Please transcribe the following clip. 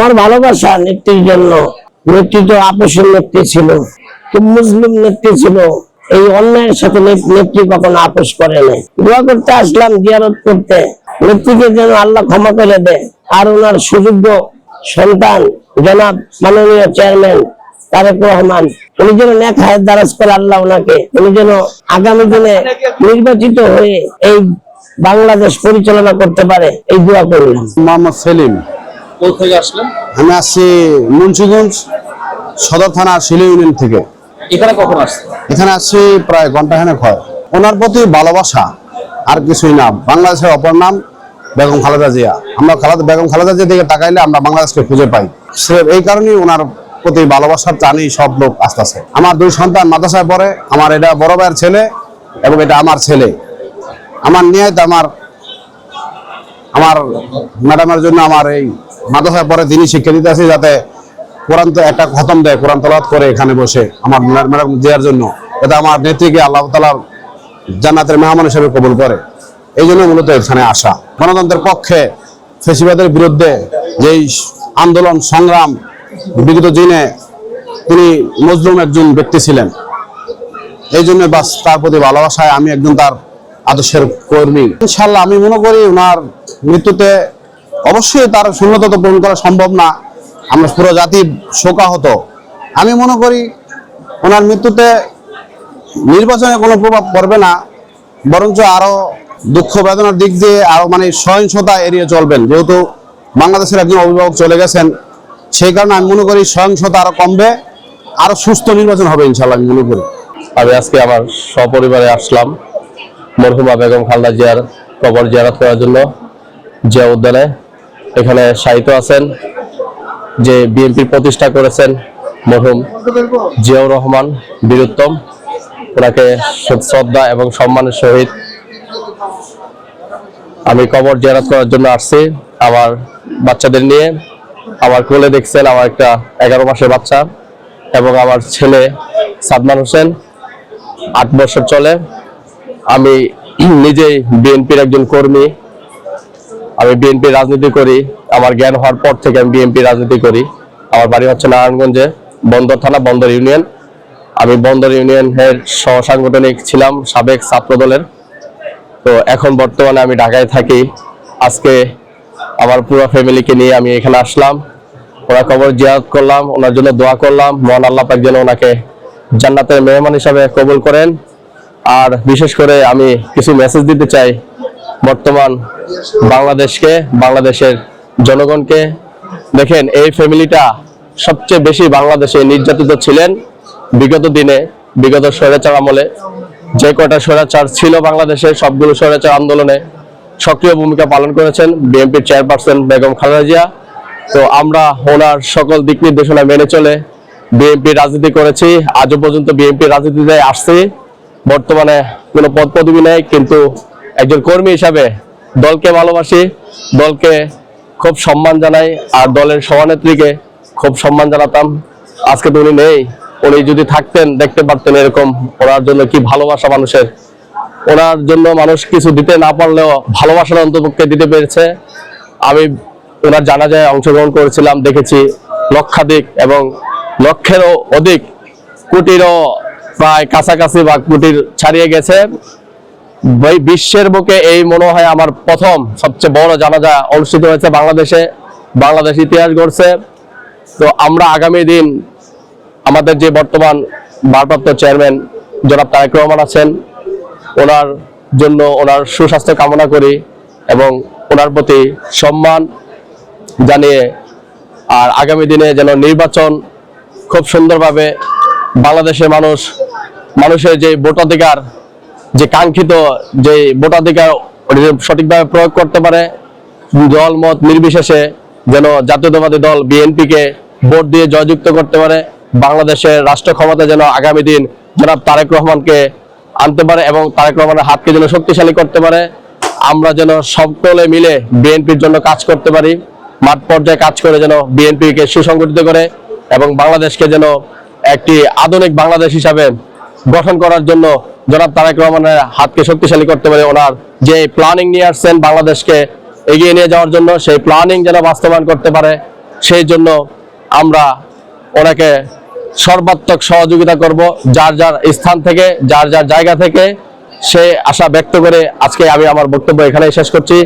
আমার ভালোবাসা নেত্রীর জন্য। নেত্রী তো আপসের নেত্রী ছিল মুসলিম নেত্রী ছিল। এই অন্যায়ের সাথে নেত্রী কখনো আপোষ করে নাই। দোয়া করতে আসলাম, জিয়ারত করতে। নেত্রীকে যেন আল্লাহ ক্ষমা করে দেয় আর ওনার সুযোগ্য সন্তান, জনাব মাননীয় চেয়ারম্যান তারেক রহমান, উনি যেন নেক হায়াত দারাজ করে আল্লাহ ওনাকে। উনি যেন আগামী দিনে নির্বাচিত হয়ে এই বাংলাদেশ পরিচালনা করতে পারে, এই দোয়া করলাম। মোহাম্মদ সেলিম কোথা থেকে আসলেন? আমি আসছি মুন্সিগঞ্জ সদর থানা শিলি ইউনিয়ন থেকে। এখানে কখন আসছেন? এখানে আসছি প্রায় ঘন্টাখানেক হয়। ওনার প্রতি ভালোবাসা আর কিছুই না। বাংলাদেশের অপর নাম বেগম খালেদা জিয়া। আমরা খালেদা বেগম খালেদা জিয়া দিকে তাকাইলে আমরা বাংলাদেশকে খুঁজে পাই। সে এই কারণেই ওনার প্রতি ভালোবাসার টানেই সব লোক আসতেছে। আমার দুই সন্তান মাদ্রাসায় পড়ে। আমার এটা বড় ভাইয়ের ছেলে এবং এটা আমার ছেলে। আমার নিয়ে আমার আমার ম্যাডামের জন্য আমার এই মাদ্রাসায় পরে তিনি শিক্ষা দিতে আসি, যাতে কোরআন একটা খতম দেয়, কোরআন তলাত করে এখানে বসে আমার ম্যাডাম দেওয়ার জন্য। এটা আমার নেত্রীকে আল্লাহ তালার জান্নাতের মেহমান হিসেবে কবুল করে। এই জন্য মূলত এখানে আসা। গণতন্ত্রের পক্ষে ফেসিবাদের বিরুদ্ধে যেই আন্দোলন, সংগ্রাম, বিগত দিনে তিনি মজলুম একজন ব্যক্তি ছিলেন। এই জন্য বাস তার প্রতি ভালোবাসায় আমি একজন তার আদর্শের কর্মী। ইনশাল্লাহ আমি মনে করি ওনার মৃত্যুতে অবশ্যই তার শূন্যতা তো পূরণ করা সম্ভব না। আমরা পুরো জাতি শোকাহত। আমি মনে করি, ওনার মৃত্যুতে নির্বাচনে কোনো প্রভাব পড়বে না, বরঞ্চ আরও দুঃখ বেদনার দিক দিয়ে আরও মানে সহিংসতা এড়িয়ে চলবেন। যেহেতু বাংলাদেশের একজন অভিভাবক চলে গেছেন, সেই কারণে আমি মনে করি সহিংসতা আরও কমবে, আরও সুস্থ নির্বাচন হবে ইনশাল্লাহ আমি মনে করি। আমি আজকে আমার সপরিবারে আসলাম, মরহুমা বেগম খালদা জিয়ার কবর জিয়ারত করার জন্য জিয়া উদ্যানে। এখানে সাহিত্য আছেন, যে বিএনপির প্রতিষ্ঠা করেছেন মরহুম জিয়াউর রহমান বীরুত্তম। ওনাকে শ্রদ্ধা এবং সম্মানের সহিত আমি কবর জিয়ারত করার জন্য আসছি আমার বাচ্চাদের নিয়ে। আমার কোলে দেখছেন আমার একটা এগারো মাসের বাচ্চা এবং আমার ছেলে সাদমান হোসেন, আট বছর চলে। আমি নিজেই বিএনপির একজন কর্মী। আমি বিএনপি রাজনীতি করি। আমার জ্ঞান হওয়ার পর থেকে আমি বিএনপি রাজনীতি করি। আমার বাড়ি হচ্ছে নারায়ণগঞ্জে, বন্দর থানা, বন্দর ইউনিয়ন। আমি বন্দর ইউনিয়নের সহ সাংগঠনিক ছিলাম, সাবেক ছাত্র দলের তো এখন বর্তমানে আমি ঢাকায় থাকি। আজকে আমার পুরো ফ্যামিলিকে নিয়ে আমি এখানে আসলাম। ওনার কবর জিয়ারত করলাম, ওনার জন্য দোয়া করলাম। মহান আল্লাহ পাক যেন ওনাকে জান্নাতের মেহমান হিসাবে কবুল করেন। আর বিশেষ করে আমি কিছু মেসেজ দিতে চাই। বর্তমান বাংলাদেশকে, বাংলাদেশের জনগণকে। দেখেন, এই ফ্যামিলিটা সবচেয়ে বেশি বাংলাদেশে নির্যাতিত ছিলেন বিগত দিনে, বিগত স্বৈরাচার আমলে। যে কটা স্বৈরাচার ছিল বাংলাদেশে, সবগুলো স্বৈরাচার আন্দোলনে সক্রিয় ভূমিকা পালন করেছেন বিএনপির চেয়ারপারসন বেগম খালেদা জিয়া। তো আমরা ওনার সকল দিক নির্দেশনা মেনে চলে বিএনপি রাজনীতি করেছি। আজও পর্যন্ত বিএনপি রাজনীতিতে আসছি। বর্তমানে কোনো পদ পদবি নেই, কিন্তু একজন কর্মী হিসাবে দলকে ভালোবাসি, দলকে খুব সম্মান জানাই আর দলের সভানেত্রীকে খুব সম্মান জানাতাম। আজকে তো উনি নেই, উনি যদি থাকতেন, দেখতে পারতেন এরকম ওনার জন্য কি ভালোবাসা মানুষের। ওনার জন্য মানুষ কিছু দিতে না পারলেও ভালোবাসার অন্তপক্ষে দিতে পেরেছে। আমি ওনার জানাজায় অংশগ্রহণ করেছিলাম, দেখেছি লক্ষাধিক এবং লক্ষেরও অধিক কোটিরও প্রায় কাছাকাছি বা কোটির ছাড়িয়ে গেছে। বিশ্বের বুকে এই মনে হয় আমার প্রথম সবচেয়ে বড় জানাজা অনুষ্ঠিত হয়েছে বাংলাদেশে। বাংলাদেশ ইতিহাস গড়ছে। তো আমরা আগামী দিন আমাদের যে বর্তমান ভারপ্রাপ্ত চেয়ারম্যান জনাব তারেক রহমান আছেন, ওনার জন্য ওনার সুস্বাস্থ্য কামনা করি এবং ওনার প্রতি সম্মান জানিয়ে আর আগামী দিনে যেন নির্বাচন খুব সুন্দরভাবে বাংলাদেশের মানুষ, মানুষের যে ভোটাধিকার যে কাঙ্ক্ষিত যে ভোটাধিকার সঠিকভাবে প্রয়োগ করতে পারে, দল মত নির্বিশেষে যেন জাতীয়তাবাদী দল বিএনপিকে ভোট দিয়ে জয়যুক্ত করতে পারে, বাংলাদেশের রাষ্ট্র ক্ষমতা যেন আগামী দিন জনাব তারেক রহমানকে আনতে পারে এবং তারেক রহমানের হাতকে যেন শক্তিশালী করতে পারে। আমরা যেন সকলে মিলে বিএনপির জন্য কাজ করতে পারি, মাঠ পর্যায়ে কাজ করে যেন বিএনপিকে সুসংগঠিত করে এবং বাংলাদেশকে যেন একটি আধুনিক বাংলাদেশ হিসাবে গঠন করার জন্য জনাব তারেক রহমানের হাতকে শক্তিশালী করতে পারে ওনার যে প্ল্যানিং নিয়ে আসছেন বাংলাদেশকে এগিয়ে নিয়ে যাওয়ার জন্য, সেই প্ল্যানিং যেন বাস্তবায়ন করতে পারে, সেই জন্য আমরা ওনাকে সর্বাত্মক সহযোগিতা করব, যার যার স্থান থেকে, যার যার জায়গা থেকে। সে আশা ব্যক্ত করে আজকে আমি আমার বক্তব্য এখানেই শেষ করছি।